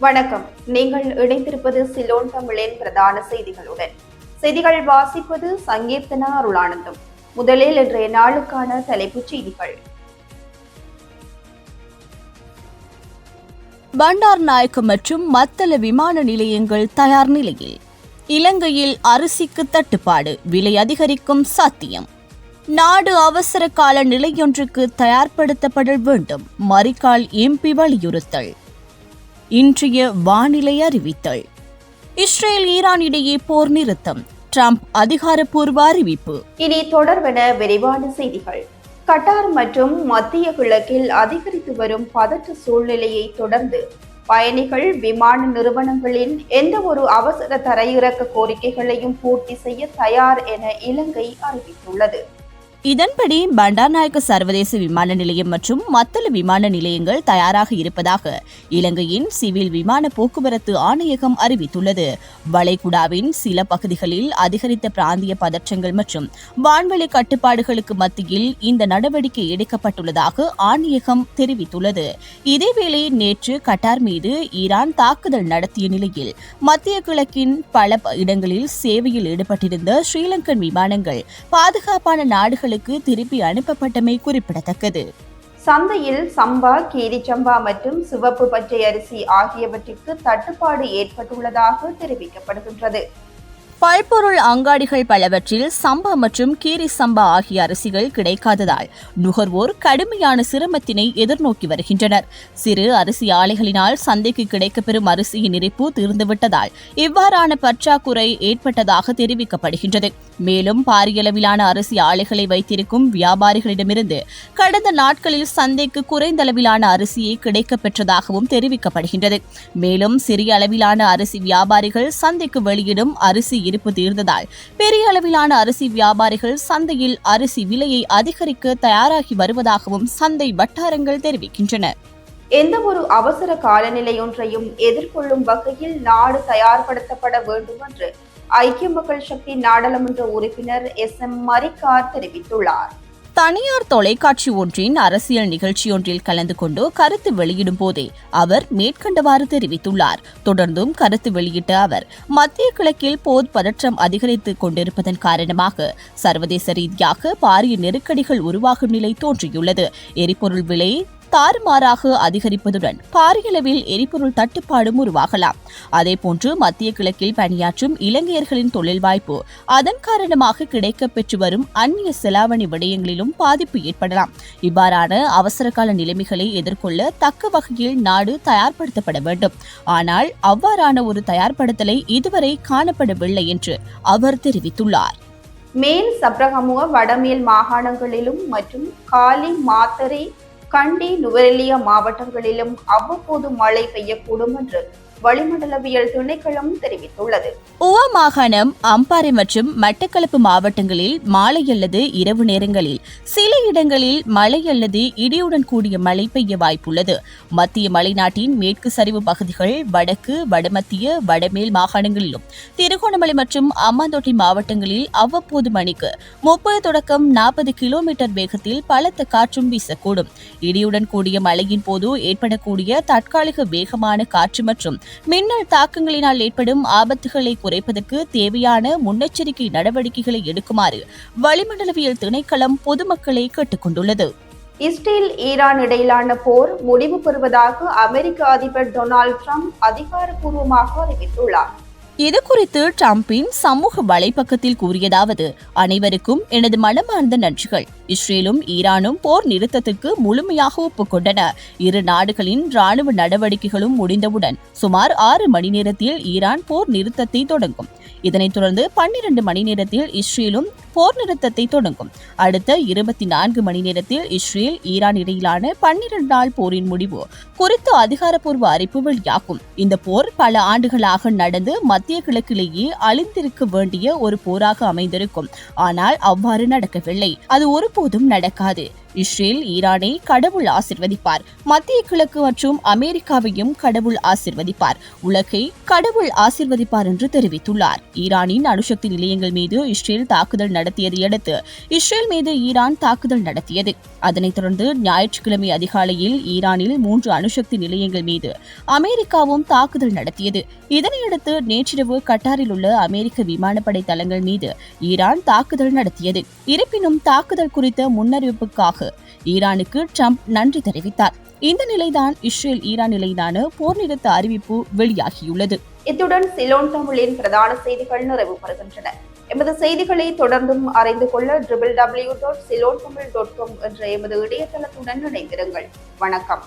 வணக்கம். நீங்கள் இணைந்திருப்பது சிலோன் தமிழின் பிரதான செய்திகளுடன். செய்திகள் வாசிப்பது சங்கீர்த்தனா அருளானந்தம். முதலில் இன்றைய நாளுக்கான தலைப்புச் செய்திகள். பண்டார் நாயக்கு மற்றும் மத்தள விமான நிலையங்கள் தயார் நிலையில். இலங்கையில் அரிசிக்கு தட்டுப்பாடு விலை அதிகரிக்கும் சாத்தியம். நாடு அவசர கால நிலையொன்றுக்கு தயார்படுத்தப்பட வேண்டும் மரிக்கால் எம்பி வலியுறுத்தல். இன்றைய வானிலை அறிவித்தல். இஸ்ரேல் ஈரான் இடையே போர் நிறுத்தம். ட்ரம்ப் அதிகாரப்பூர்வ அறிவிப்பு. இனி தொடர்பென விரிவான செய்திகள். கட்டார் மற்றும் மத்திய கிழக்கில் அதிகரித்து வரும் பதற்ற சூழ்நிலையை தொடர்ந்து பயணிகள் விமான நிறுவனங்களின் எந்த ஒரு அவசர தரையிறக்க கோரிக்கைகளையும் பூர்த்தி செய்ய தயார் என இலங்கை அறிவித்துள்ளது. இதன்படி பண்டாநாயக்க சர்வதேச விமான நிலையம் மற்றும் மத்தள விமான நிலையங்கள் தயாராக இருப்பதாக இலங்கையின் சிவில் விமான போக்குவரத்து ஆணையகம் அறிவித்துள்ளது. வளைகுடாவின் சில பகுதிகளில் அதிகரித்த பிராந்திய பதற்றங்கள் மற்றும் வான்வெளி கட்டுப்பாடுகளுக்கு மத்தியில் இந்த நடவடிக்கை எடுக்கப்பட்டுள்ளதாக ஆணையகம் தெரிவித்துள்ளது. இதேவேளை நேற்று கட்டார் மீது ஈரான் தாக்குதல் நடத்திய நிலையில் மத்திய கிழக்கின் பல இடங்களில் சேவையில் ஈடுபட்டிருந்த ஸ்ரீலங்கன் விமானங்கள் பாதுகாப்பான நாடுகள் நாடுகளுக்கு திருப்பி அனுப்பப்பட்டமை குறிப்பிடத்தக்கது. சந்தையில் சம்பா கீரிச்சம்பா மற்றும் சிவப்பு பச்சை அரிசி ஆகியவற்றிற்கு தட்டுப்பாடு ஏற்பட்டுள்ளதாக தெரிவிக்கப்படுகின்றது. பல்பொருள் அங்காடிகள் பலவற்றில் சம்பா மற்றும் கீரி சம்பா ஆகிய அரிசிகள் கிடைக்காததால் நுகர்வோர் கடுமையான சிரமத்தினை எதிர்நோக்கி வருகின்றனர். சிறு அரிசி ஆலைகளினால் சந்தைக்கு கிடைக்கப்பெறும் அரிசியின் இருப்பு தீர்ந்துவிட்டதால் இவ்வாறான பற்றாக்குறை ஏற்பட்டதாக தெரிவிக்கப்படுகின்றது. மேலும் பாரியளவிலான அரிசி ஆலைகளை வைத்திருக்கும் வியாபாரிகளிடமிருந்து கடந்த நாட்களில் சந்தைக்கு குறைந்த அளவிலான அரிசியை கிடைக்கப்பெற்றதாகவும் தெரிவிக்கப்படுகின்றது. மேலும் சிறிய அளவிலான அரிசி வியாபாரிகள் சந்தைக்கு வெளியிடும் அரிசி இருப்பு தீர்ந்ததால் பெரிய அளவிலான அரிசி வியாபாரிகள் சந்தையில் அரிசி விலையை அதிகரிக்க தயாராகி வருவதாகவும் சந்தை வட்டாரங்கள் தெரிவிக்கின்றன. எந்த ஒரு அவசர காலநிலை ஒன்றையும் எதிர்கொள்ளும் வகையில் நாடு தயார்படுத்தப்பட வேண்டும் என்று ஐக்கிய மக்கள் சக்தி நாடாளுமன்ற உறுப்பினர் எஸ் எம் மரிக்கார் தெரிவித்துள்ளார். தனியார் தொலைக்காட்சி ஒன்றின் அரசியல் நிகழ்ச்சியொன்றில் கலந்து கொண்டு கருத்து வெளியிடும் போதே அவர் மேற்கண்டவாறு தெரிவித்துள்ளார். தொடர்ந்தும் கருத்து வெளியிட்ட அவர் மத்திய கிழக்கில் போர் பதற்றம் அதிகரித்து கொண்டிருப்பதன் காரணமாக சர்வதேச ரீதியாக பாரிய நெருக்கடிகள் உருவாகும் நிலை தோன்றியுள்ளது. எரிபொருள் விலை தாறுமாறாக அதிகரிப்பதுடன் பாரியளவில் எரிபொருள் தட்டுப்பாடும் உருவாகலாம். அதேபோன்று மத்திய கிழக்கில் பணியாற்றும் இலங்கையர்களின் தொழில் வாய்ப்பு அதன் காரணமாக கிடைக்கப்பெற்று வரும் அந்நிய செலாவணி விடயங்களிலும் பாதிப்பு ஏற்படலாம். இவ்வாறான அவசரகால நிலைமைகளை எதிர்கொள்ள தக்க வகையில் நாடு தயார்படுத்தப்பட வேண்டும். ஆனால் அவ்வாறான ஒரு தயார்படுத்தலை இதுவரை காணப்படவில்லை என்று அவர் தெரிவித்துள்ளார். மேல் சப்ரகமுக வடமேல் மாகாணங்களிலும் மற்றும் காலி மாத்தரை கண்டி நுவரெலியா மாவட்டங்களிலும் அவ்வப்போது மழை பெய்யக்கூடும் என்று வளிமண்டலவியல் திணைக்களம் தெரிவித்துள்ளது. உவா மாகாணம் அம்பாறை மற்றும் மட்டக்களப்பு மாவட்டங்களில் மாலை அல்லது இரவு நேரங்களில் சில இடங்களில் மழை அல்லது இடியுடன் கூடிய மழை பெய்ய வாய்ப்புள்ளது. மத்திய மலைநாட்டின் மேற்கு சரிவு பகுதிகள் வடக்கு வடமத்திய வடமேல் மாகாணங்களிலும் திருகோணமலை மற்றும் அம்மாந்தோட்டை மாவட்டங்களில் அவ்வப்போது மணிக்கு முப்பது தொடக்கம் நாற்பது கிலோமீட்டர் வேகத்தில் பலத்த காற்றும் வீசக்கூடும். இடியுடன் கூடிய மழையின் போது ஏற்படக்கூடிய தற்காலிக வேகமான காற்று மற்றும் மின்னல் தாக்கங்களினால் ஏற்படும் ஆபத்துகளை குறைப்பதற்கு தேவையான முன்னெச்சரிக்கை நடவடிக்கைகளை எடுக்குமாறு வளிமண்டலவியல் திணைக்களம் பொதுமக்களை கேட்டுக்கொண்டுள்ளது. இஸ்ரேல் ஈரான் இடையிலான போர் முடிவு பெறுவதாக அமெரிக்க அதிபர் டொனால்ட் ட்ரம்ப் அதிகாரப்பூர்வமாக அறிவித்துள்ளார். இது குறித்து டிரம்பின் சமூக வலைப்பக்கத்தில் கூறியதாவது அனைவருக்கும் எனது மனமார்ந்த நன்றிகள். இஸ்ரேலும் ஈரானும் போர் நிறுத்தத்திற்கு முழுமையாக ஒப்புக்கொண்டன. இரு நாடுகளின் ராணுவ நடவடிக்கைகளும் முடிந்தவுடன் சுமார் ஆறு மணி நேரத்தில் ஈரான் போர் நிறுத்தத்தை தொடங்கும். இதனைத் தொடர்ந்து பன்னிரண்டு மணி நேரத்தில் இஸ்ரேலும் போர் நிறுத்தத்தை தொடங்கும். அடுத்த இருபத்தி நான்கு மணி நேரத்தில் இஸ்ரேல் ஈரான் இடையிலான பன்னிரண்டு நாள் போரின் முடிவு குறித்து அதிகாரப்பூர்வ அறிவிப்பு வெளியாகும். இந்த போர் பல ஆண்டுகளாக நடந்து மத்திய மத்திய கிழக்கிலேயே அழிந்திருக்க வேண்டிய ஒரு போராக அமைந்திருக்கும். ஆனால் அவ்வாறு நடக்கவில்லை. அது ஒருபோதும் நடக்காது. இஸ்ரேல் ஈரானை கடவுள் ஆசிர்வதிப்பார். மத்திய கிழக்கு மற்றும் அமெரிக்காவையும் கடவுள் ஆசிர்வதிப்பார். உலகை கடவுள் ஆசிர்வதிப்பார் என்று தெரிவித்துள்ளார். ஈரானின் அணுசக்தி நிலையங்கள் மீது இஸ்ரேல் தாக்குதல் நடத்தியதை அடுத்து இஸ்ரேல் மீது ஈரான் தாக்குதல் நடத்தியது. அதனைத் தொடர்ந்து ஞாயிற்றுக்கிழமை அதிகாலையில் ஈரானில் மூன்று அணுசக்தி நிலையங்கள் மீது அமெரிக்காவும் தாக்குதல் நடத்தியது. இதனையடுத்து நேற்று நேற்றிரவு கட்டாரில் உள்ள அமெரிக்க விமானப்படை தளங்கள் மீது ஈரான் தாக்குதல் நடத்தியது. இருப்பினும் தாக்குதல் குறித்த முன்னறிவிப்புக்காக ஈரானுக்கு ட்ரம்ப் நன்றி தெரிவித்தார். இந்த நிலைதான் இஸ்ரேல் ஈரான் நிலையிலான போர் நிறுத்த அறிவிப்பு வெளியாகியுள்ளது. இத்துடன் சிலோன் தமிழின் பிரதான செய்திகள் நிறைவு பெறுகின்றன. எமது செய்திகளை தொடர்ந்தும் அறிந்து கொள்ள triple W dot Ceylon Tamil dot com என்ற எமது இணையதளத்துடன் இணைந்திருங்கள். வணக்கம்.